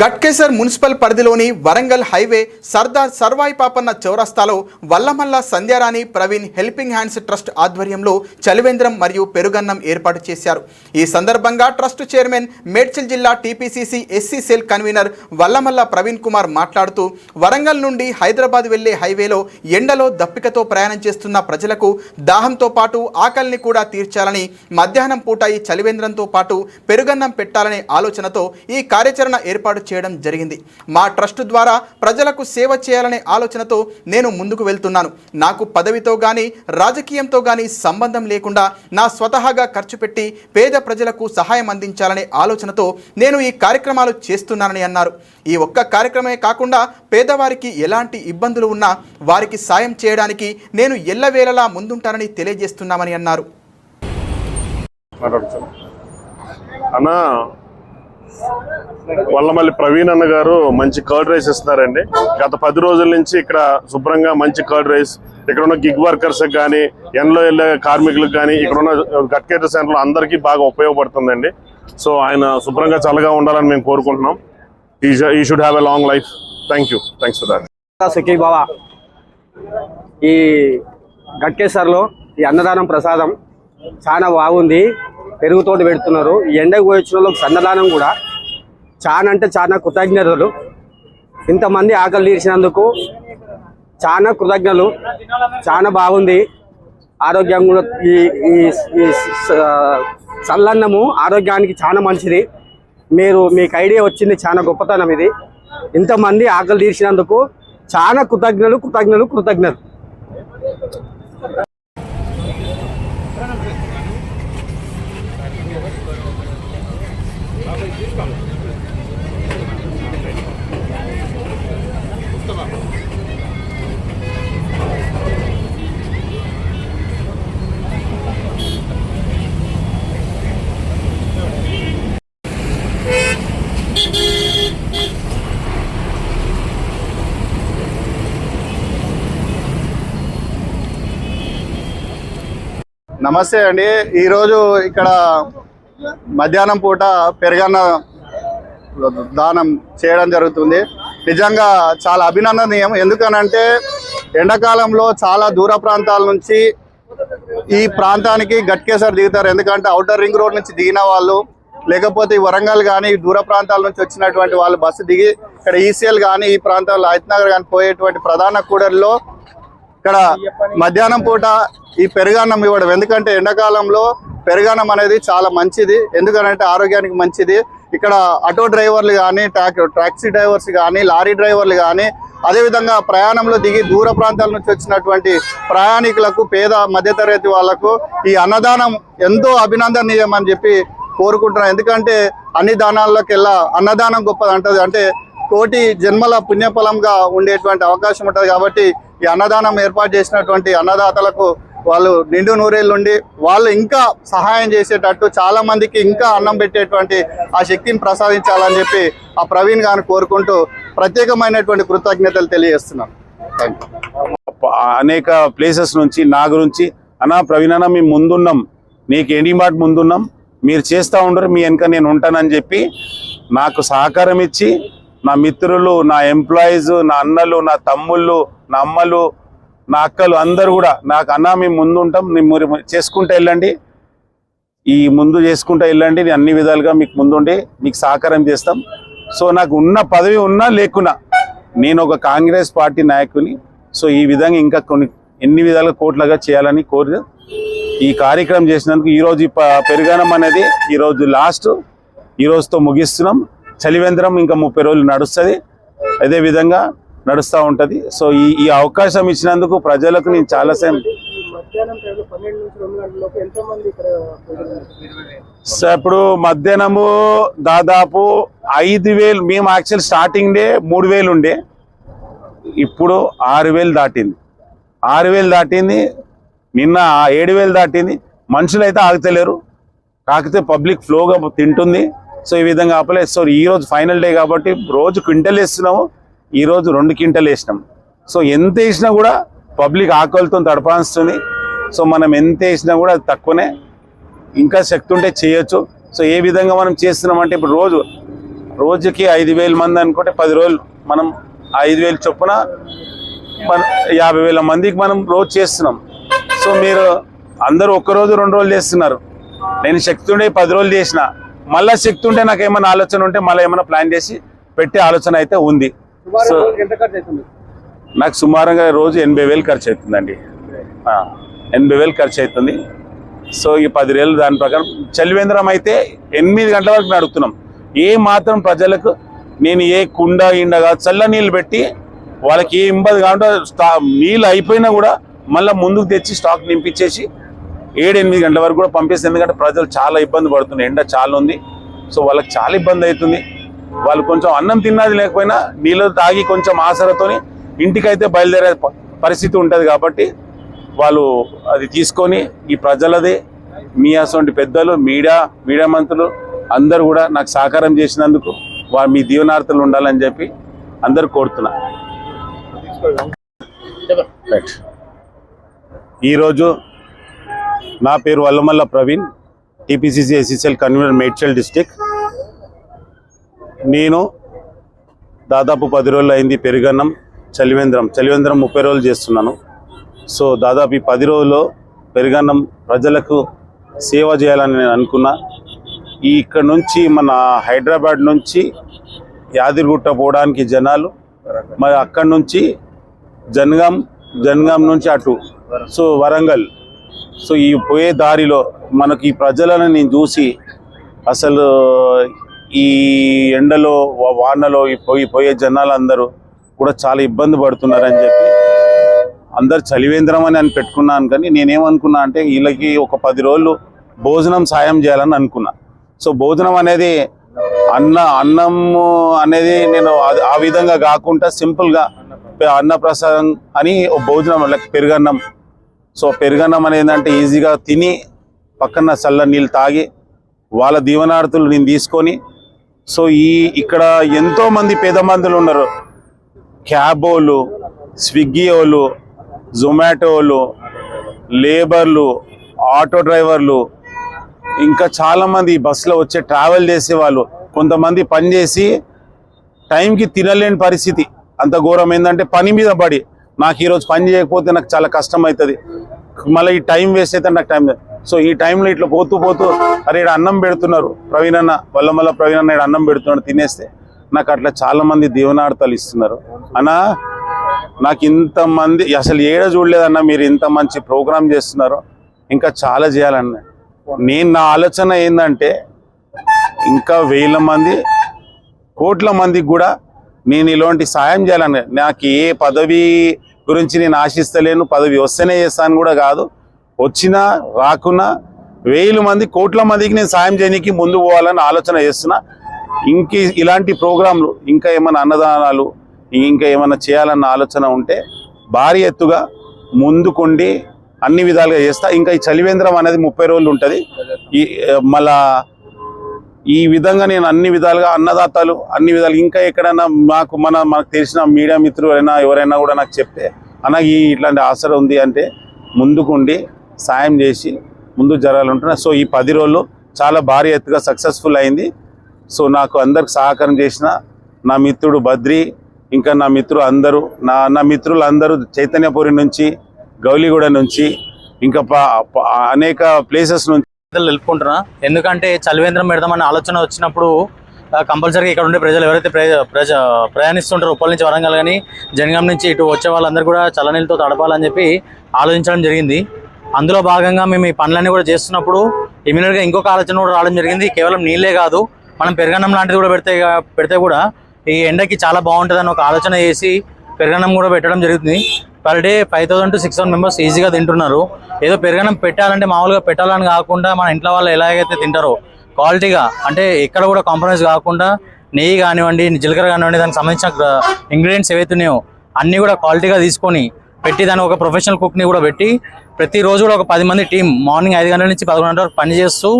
Ghatkesar municipal పరిధిలోని Warangal highway Sardar Sarvai Papanna చౌరస్తాలో Vallamalla Sandhyarani Praveen helping hands trust ఆధ్వర్యంలో చలివేంద్రం మరియు పెరుగన్నం ఏర్పాటు చేశారు. ఈ సందర్భంగా ట్రస్ట్ చైర్మన్ మేడ్చల్ జిల్లా TPCC SC cell convener Vallamalla Praveen Kumar మాట్లాడుతూ వరంగల్ నుండి హైదరాబాద్ వెళ్ళే హైవేలో ఎండలో దప్పికతో ప్రయాణం చేస్తున్న ప్రజలకు దాహంతో పాటు ఆకలిని కూడా తీర్చాలని మధ్యాహ్నం పూట ఈ చలివేంద్రంతో పాటు పెరుగన్నం పెట్టాలనే ఆలోచనతో ఈ కార్యాచరణ ఏర్పాటు చేయడం జరిగింది. మా ట్రస్ట్ ద్వారా ప్రజలకు సేవ చేయాలనే ఆలోచనతో నేను ముందుకు వెళ్తున్నాను. నాకు పదవితో కానీ రాజకీయంతో కానీ సంబంధం లేకుండా నా స్వతహాగా ఖర్చు పెట్టి పేద ప్రజలకు సహాయం అందించాలనే ఆలోచనతో నేను ఈ కార్యక్రమాలు చేస్తున్నానని అన్నారు. ఈ ఒక్క కార్యక్రమే కాకుండా పేదవారికి ఎలాంటి ఇబ్బందులు ఉన్నా వారికి సాయం చేయడానికి నేను ఎల్లవేళలా ముందుంటానని తెలియజేస్తున్నామని అన్నారు. అన్నా వల్లమల్లి ప్రవీణ్ అన్న గారు మంచి కర్డ్ రైస్ ఇస్తున్నారండి. గత పది రోజుల నుంచి ఇక్కడ శుభ్రంగా మంచి కర్డ్ రైస్ ఇక్కడ ఉన్న గిగ్ వర్కర్స్ కానీ ఎన్లో వెళ్ళే కార్మికులకు కానీ ఇక్కడ ఉన్న గట్కేటర్ సెంటర్లో అందరికీ బాగా ఉపయోగపడుతుందండి. సో ఆయన శుభ్రంగా చల్లగా ఉండాలని మేము కోరుకుంటున్నాం. ఈ should have a long life thank you thanks for that సుఖీ బాబా ఈ గట్కేశ్వర్లో ఈ అన్నదానం ప్రసాదం చాలా బాగుంది. పెరుగుతోటి పెడుతున్నారు. ఈ ఎండకు పోయించిన వాళ్ళకి సన్నదానం కూడా చాలా అంటే చాలా కృతజ్ఞతలు. ఇంతమంది ఆకలి తీర్చినందుకు చాలా కృతజ్ఞతలు. చాలా బాగుంది. ఆరోగ్యం కూడా ఈ ఈ చల్లన్నము ఆరోగ్యానికి చాలా మంచిది. మీరు మీకు ఐడియా వచ్చింది చాలా గొప్పతనం ఇది. ఇంతమంది ఆకలి తీర్చినందుకు చాలా కృతజ్ఞతలు కృతజ్ఞతలు కృతజ్ఞతలు. నమస్తే అండి. ఈరోజు ఇక్కడ మధ్యాహ్నం పూట పెరగన్న దానం చేయడం జరుగుతుంది. నిజంగా చాలా అభినందనీయం. ఎందుకనంటే ఎండాకాలంలో చాలా దూర ప్రాంతాల నుంచి ఈ ప్రాంతానికి గట్కేసర్ దిగుతారు. ఎందుకంటే అవుటర్ రింగ్ రోడ్ నుంచి దిగిన వాళ్ళు లేకపోతే ఈ వరంగల్ కానీ దూర ప్రాంతాల నుంచి వచ్చినటువంటి వాళ్ళు బస్సు దిగి ఇక్కడ ఈసీఎల్ కానీ ఈ ప్రాంతాల్లో హైత్నగర్ కానీ పోయేటువంటి ప్రధాన కూడలిలో ఇక్కడ మధ్యాహ్నం పూట ఈ పెరుగన్నం ఇవ్వడం. ఎందుకంటే ఎండాకాలంలో పెరుగన్నం అనేది చాలా మంచిది. ఎందుకంటే ఆరోగ్యానికి మంచిది. ఇక్కడ ఆటో డ్రైవర్లు కానీ టాక్సీ డ్రైవర్స్ కానీ లారీ డ్రైవర్లు కానీ అదేవిధంగా ప్రయాణంలో దిగి దూర ప్రాంతాల నుంచి వచ్చినటువంటి ప్రయాణికులకు పేద మధ్యతరగతి వాళ్ళకు ఈ అన్నదానం ఎంతో అభినందనీయం అని చెప్పి కోరుకుంటున్నాను. ఎందుకంటే అన్ని దానాల్లోకెల్లా అన్నదానం గొప్పది అంటది అంటే కోటి జన్మల పుణ్యఫలంగా ఉండేటువంటి అవకాశం ఉంటుంది కాబట్టి ఈ అన్నదానం ఏర్పాటు చేసినటువంటి అన్నదాతలకు వాళ్ళు నిండు నూరేళ్ళు ఉండి వాళ్ళు ఇంకా సహాయం చేసేటట్టు చాలా మందికి ఇంకా అన్నం పెట్టేటువంటి ఆ శక్తిని ప్రసాదించాలని చెప్పి ఆ ప్రవీణ్ గారిని కోరుకుంటూ ప్రత్యేకమైనటువంటి కృతజ్ఞతలు తెలియజేస్తున్నాను. అనేక ప్లేసెస్ నుంచి నా గురించి అన్నా ప్రవీణ్ అన్న మేము ముందున్నాం. నీకు ఎనీ మాట ముందున్నాం. మీరు చేస్తూ ఉండరు మీ వెనక నేను ఉంటానని చెప్పి నాకు సహకారం ఇచ్చి నా మిత్రులు నా ఎంప్లాయీస్ నా అన్నలు నా తమ్ముళ్ళు నా అమ్మలు నా అక్కలు అందరు కూడా నాకు అన్న మేము ముందు ఉంటాం మీరు చేసుకుంటూ వెళ్ళండి. ఈ ముందు చేసుకుంటూ వెళ్ళండి నేను అన్ని విధాలుగా మీకు ముందుండి మీకు సహకారం చేస్తాం. సో నాకు ఉన్న పదవి ఉన్నా లేకున్నా నేను ఒక కాంగ్రెస్ పార్టీ నాయకుని. సో ఈ విధంగా ఇంకా కొన్ని ఎన్ని విధాలుగా కోట్లుగా చేయాలని కోరి ఈ కార్యక్రమం చేసినందుకు ఈరోజు ప- పెరుగనం అనేది ఈరోజు లాస్ట్ ఈ రోజుతో ముగిస్తున్నాం. చలివేంద్రం ఇంకా ముప్పై రోజులు నడుస్తుంది. అదే విధంగా నడుస్తూ ఉంటుంది. సో ఈ ఈ అవకాశం ఇచ్చినందుకు ప్రజలకు నేను చాలా సేమ్ సో ఇప్పుడు మధ్యాహ్నము దాదాపు ఐదు వేలు మేము యాక్చువల్ స్టార్టింగ్ డే మూడు వేలు ఉండే. ఇప్పుడు ఆరు వేలు దాటింది. ఆరు వేలు దాటింది. నిన్న ఏడు వేలు దాటింది. మనుషులు అయితే ఆగుతలేరు. కాకపోతే పబ్లిక్ ఫ్లోగా తింటుంది. సో ఈ విధంగా ఆపలేదు సో ఈ రోజు ఫైనల్ డే కాబట్టి రోజు క్వింటల్ వేస్తున్నాము ఈరోజు రెండు క్వింటల్ వేసినాం. సో ఎంత వేసినా కూడా పబ్లిక్ ఆకలితో తడపాల్స్తుంది సో మనం ఎంత వేసినా కూడా అది తక్కువనే. ఇంకా శక్తి ఉంటే చేయొచ్చు. సో ఏ విధంగా మనం చేస్తున్నామంటే ఇప్పుడు రోజు రోజుకి ఐదు వేల మంది అనుకుంటే పది రోజులు మనం ఐదు వేలు చొప్పున మన యాభై వేల మందికి మనం రోజు చేస్తున్నాం. సో మీరు అందరూ ఒక్క రోజు రెండు రోజులు చేస్తున్నారు. నేను శక్తి ఉండే పది రోజులు చేసిన. మళ్ళీ శక్తి ఉంటే నాకు ఏమైనా ఆలోచన ఉంటే మళ్ళీ ఏమైనా ప్లాన్ చేసి పెట్టే ఆలోచన అయితే ఉంది. సో నాకు సుమారుగా రోజు ఎనభై వేలు ఖర్చు అవుతుందండి ఎనభై వేలు ఖర్చు అవుతుంది సో ఈ పది వేలు దాని ప్రకారం చలివేంద్రం అయితే ఎనిమిది గంటల వరకు నడుపుతున్నాం. ఏ మాత్రం ప్రజలకు నేను ఏ కుండ ఇండ కాదు చల్ల నీళ్ళు పెట్టి వాళ్ళకి ఏ ఇబ్బంది కాకుండా స్టా నీళ్ళు అయిపోయినా కూడా మళ్ళీ ముందుకు తెచ్చి స్టాక్ నింపించేసి ఏడు ఎనిమిది గంటల వరకు కూడా పంపిస్తుంది ఎందుకంటే ప్రజలు చాలా ఇబ్బంది పడుతున్నారు ఎండ చాలా ఉంది. సో వాళ్ళకి చాలా ఇబ్బంది అవుతుంది. వాళ్ళు కొంచెం అన్నం తిన్నది లేకపోయినా నీళ్ళు తాగి కొంచెం ఆసరతోని ఇంటికైతే బయలుదేరే పరిస్థితి ఉంటుంది కాబట్టి వాళ్ళు అది తీసుకొని ఈ ప్రజలది మీ అసంటి పెద్దలు మీడియా మీడియా మంత్రులు అందరూ కూడా నాకు సహకారం చేసినందుకు వారు మీ దీవనార్థులు ఉండాలని చెప్పి అందరు కోరుతున్నా. ఈరోజు నా పేరు Vallamalla Praveen TPCC SSL convener Medchal district నేను దాదాపు పది రోజులు అయింది పెరుగన్నం చలివేంద్రం చలివేంద్రం ముప్పై రోజులు చేస్తున్నాను. సో దాదాపు ఈ పది రోజుల్లో పెరుగన్నం ప్రజలకు సేవ చేయాలని నేను అనుకున్నా. ఈ ఇక్కడ నుంచి మన హైదరాబాద్ నుంచి యాదిరిగుట్ట పోవడానికి జనాలు మరి అక్కడి నుంచి జనగాం జనగాం నుంచి అటు సో వరంగల్. సో ఈ పోయే దారిలో మనకి ఈ ప్రజలను నేను చూసి అసలు ఈ ఎండలో వానలో ఈ పోయి పోయే జనాలందరూ కూడా చాలా ఇబ్బంది పడుతున్నారని చెప్పి అందరు చలివేంద్రం అని అని పెట్టుకున్నాను కానీ నేనేమనుకున్నా అంటే వీళ్ళకి ఒక పది రోజులు భోజనం సాయం చేయాలని అనుకున్నా. సో భోజనం అనేది అన్న అన్నం అనేది నేను ఆ విధంగా కాకుండా సింపుల్గా అన్నప్రసాదం అని భోజనం లైక్ పెరుగన్నం. సో పెరుగన్నం అనేది అంటే ఈజీగా తిని పక్కన చల్ల నీళ్ళు తాగి వాళ్ళ దీవనార్థులు నేను తీసుకొని సో ఈ ఇక్కడ ఎంతో మంది పేద మందులు ఉన్నారు. క్యాబ్ వాళ్ళు స్విగ్గీ వాళ్ళు జొమాటో వాళ్ళు లేబర్లు ఆటో డ్రైవర్లు ఇంకా చాలామంది బస్సులో వచ్చే ట్రావెల్ చేసే వాళ్ళు కొంతమంది పని చేసి టైంకి తినలేని పరిస్థితి. అంత ఘోరం ఏంటంటే పని మీద పడి. నాకు ఈరోజు పని చేయకపోతే నాకు చాలా కష్టం అవుతుంది మళ్ళీ ఈ టైం వేస్ట్ అయితే నాకు టైం సో ఈ టైంలో ఇట్లా పోతూ పోతూ అరే ఈడ అన్నం పెడుతున్నారు ప్రవీణ్ అన్న వల్లమల్ల ప్రవీణ్ అన్న ఈడ అన్నం పెడుతున్నాడు తినేస్తే నాకు అట్లా చాలా మంది దీవనార్థాలు ఇస్తున్నారు. అన్నా నాకు ఇంతమంది అసలు ఏడ చూడలేదన్నా మీరు ఇంత మంచి ప్రోగ్రామ్ చేస్తున్నారు. ఇంకా చాలా చేయాలన్న. నేను నా ఆలోచన ఏంటంటే ఇంకా వేల మంది కోట్ల మందికి కూడా నేను ఇలాంటి సాయం చేయాలని. నాకు ఏ పదవి గురించి నేను ఆశిస్తలేను. పదవి వస్తేనే చేస్తాను కూడా కాదు. వచ్చినా రాకున్నా వేల మంది కోట్ల మందికి నేను సాయం చేయడానికి ముందు పోవాలని ఆలోచన చేస్తున్నా. ఇంక ఇలాంటి ప్రోగ్రాంలు ఇంకా ఏమైనా అన్నదానాలు ఇంకా ఏమైనా చేయాలన్న ఆలోచన ఉంటే భారీ ఎత్తుగా ముందుకుండి అన్ని విధాలుగా చేస్తా. ఇంకా ఈ చలివేంద్రం అనేది ముప్పై రోజులు ఉంటుంది. ఈ మళ్ళా ఈ విధంగా నేను అన్ని విధాలుగా అన్నదాతలు అన్ని విధాలు ఇంకా ఎక్కడైనా మాకు మన మనకు తెలిసిన మీడియా మిత్రులైనా ఎవరైనా కూడా నాకు చెప్తే అన్న ఈ ఇట్లాంటి ఆసర ఉంది అంటే ముందుకుండి సాయం చేసి ముందు జరగాలంటున్నా. సో ఈ పది రోజులు చాలా భారీ ఎత్తుగా సక్సెస్ఫుల్ అయింది. సో నాకు అందరికి సహకారం చేసిన నా మిత్రుడు బద్రి ఇంకా నా మిత్రులు అందరూ నా నా మిత్రులు అందరూ చైతన్యపురి నుంచి గౌలిగూడ నుంచి ఇంకా అనేక ప్లేసెస్ నుంచి ప్రజలు ఎందుకంటే చలివేంద్రం పెడదామని ఆలోచన వచ్చినప్పుడు కంపల్సరీగా ఇక్కడ ఉండే ప్రజలు ఎవరైతే ప్రజ ప్రజ ప్రయాణిస్తుంటారో ఉప్పల్ నుంచి వరంగల్ కానీ జనగాం నుంచి ఇటు వచ్చే వాళ్ళందరూ కూడా చల్లనీళ్ళతో తడపాలని చెప్పి ఆలోచించడం జరిగింది. అందులో భాగంగా మేము ఈ పనులన్నీ కూడా చేస్తున్నప్పుడు ఇమీడియట్గా ఇంకొక ఆలోచన కూడా రావడం జరిగింది. కేవలం నీళ్ళే కాదు మనం పెరగన్నం లాంటిది కూడా పెడితే పెడితే కూడా ఈ ఎండకి చాలా బాగుంటుంది ఒక ఆలోచన చేసి పెరగన్నం కూడా పెట్టడం జరుగుతుంది. Per day five thousand to six thousand members ఈజీగా తింటున్నారు. ఏదో పెరగడం పెట్టాలంటే మామూలుగా పెట్టాలని కాకుండా మన ఇంట్లో వాళ్ళు ఎలాగైతే తింటారో క్వాలిటీగా అంటే ఎక్కడ కూడా కాంప్రమైజ్ కాకుండా నెయ్యి కానివ్వండి జీలకర్ర కానివ్వండి దానికి సంబంధించిన ఇంగ్రీడియంట్స్ ఏవైతే ఉన్నాయో అన్నీ కూడా క్వాలిటీగా తీసుకొని పెట్టి దాన్ని ఒక ప్రొఫెషనల్ కుక్ని కూడా పెట్టి ప్రతిరోజు కూడా ఒక పది మంది టీం మార్నింగ్ ఐదు గంటల నుంచి పదకొండు గంటల వరకు పనిచేస్తూ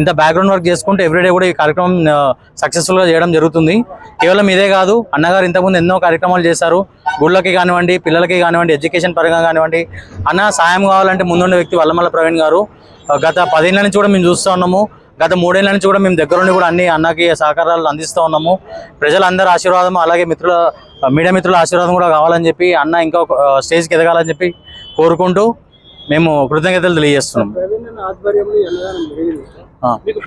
ఇంత బ్యాక్గ్రౌండ్ వర్క్ చేసుకుంటూ ఎవ్రీడే కూడా ఈ కార్యక్రమం సక్సెస్ఫుల్గా చేయడం జరుగుతుంది. కేవలం ఇదే కాదు అన్నగారు ఇంతకుముందు ఎన్నో కార్యక్రమాలు చేశారు. గుళ్ళకి కానివ్వండి పిల్లలకి కానివ్వండి ఎడ్యుకేషన్ పరంగా కానివ్వండి అన్న సాయం కావాలంటే ముందున్న వ్యక్తి వల్లమల్ల ప్రవీణ్ గారు. గత పదేళ్ళ నుంచి కూడా మేము చూస్తూ ఉన్నాము. గత మూడేళ్ళ నుంచి కూడా మేము దగ్గరుండి కూడా అన్ని అన్నకి సహకారాలు అందిస్తూ ఉన్నాము. ప్రజలందరి ఆశీర్వాదం అలాగే మిత్రుల మీడియా మిత్రుల ఆశీర్వాదం కూడా కావాలని చెప్పి అన్న ఇంకా స్టేజ్కి ఎదగాలని చెప్పి కోరుకుంటూ మేము కృతజ్ఞతలు తెలియజేస్తున్నాం. మీకు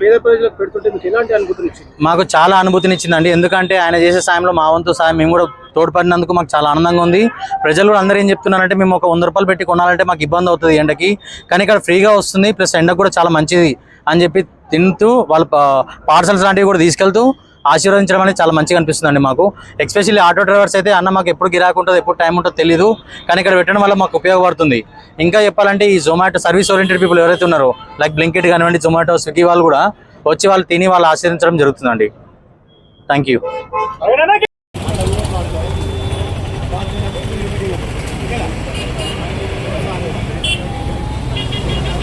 ఎలాంటి అనుభూతిని ఇచ్చింది? మాకు చాలా అనుభూతినిచ్చిందండి ఎందుకంటే ఆయన చేసే సాయంలో మా వంతు సాయం మేము కూడా తోడ్పడినందుకు మాకు చాలా ఆనందంగా ఉంది. ప్రజలు కూడా అందరూ ఏం చెప్తున్నారంటే మేము ఒక వంద రూపాయలు పెట్టి కొనాలంటే మాకు ఇబ్బంది అవుతుంది ఎండకి. కానీ ఇక్కడ ఫ్రీగా వస్తుంది ప్లస్ ఎండకు కూడా చాలా మంచిది అని చెప్పి తింటూ వాళ్ళ పార్సల్స్ లాంటివి కూడా తీసుకెళ్తూ ఆశీర్వదించడం అనేది చాలా మంచిగా అనిపిస్తుందండి మాకు. ఎస్పెషల్లీ ఆటో డ్రైవర్స్ అయితే అన్న మాకు ఎప్పుడు గిరాకు ఉంటుంది ఎప్పుడు టైం ఉంటుందో తెలియదు కానీ ఇక్కడ పెట్టడం వల్ల మాకు ఉపయోగపడుతుంది. ఇంకా చెప్పాలంటే ఈ జొమాటో సర్వీస్ ఓరియంటెడ్ పీపుల్ ఎవరైతే ఉన్నారో లైక్ బ్లింకెట్ కానివ్వండి జొమాటో స్విగ్గీ వాళ్ళు కూడా వచ్చి వాళ్ళు తిని వాళ్ళు ఆశీర్వించడం జరుగుతుందండి. Thank you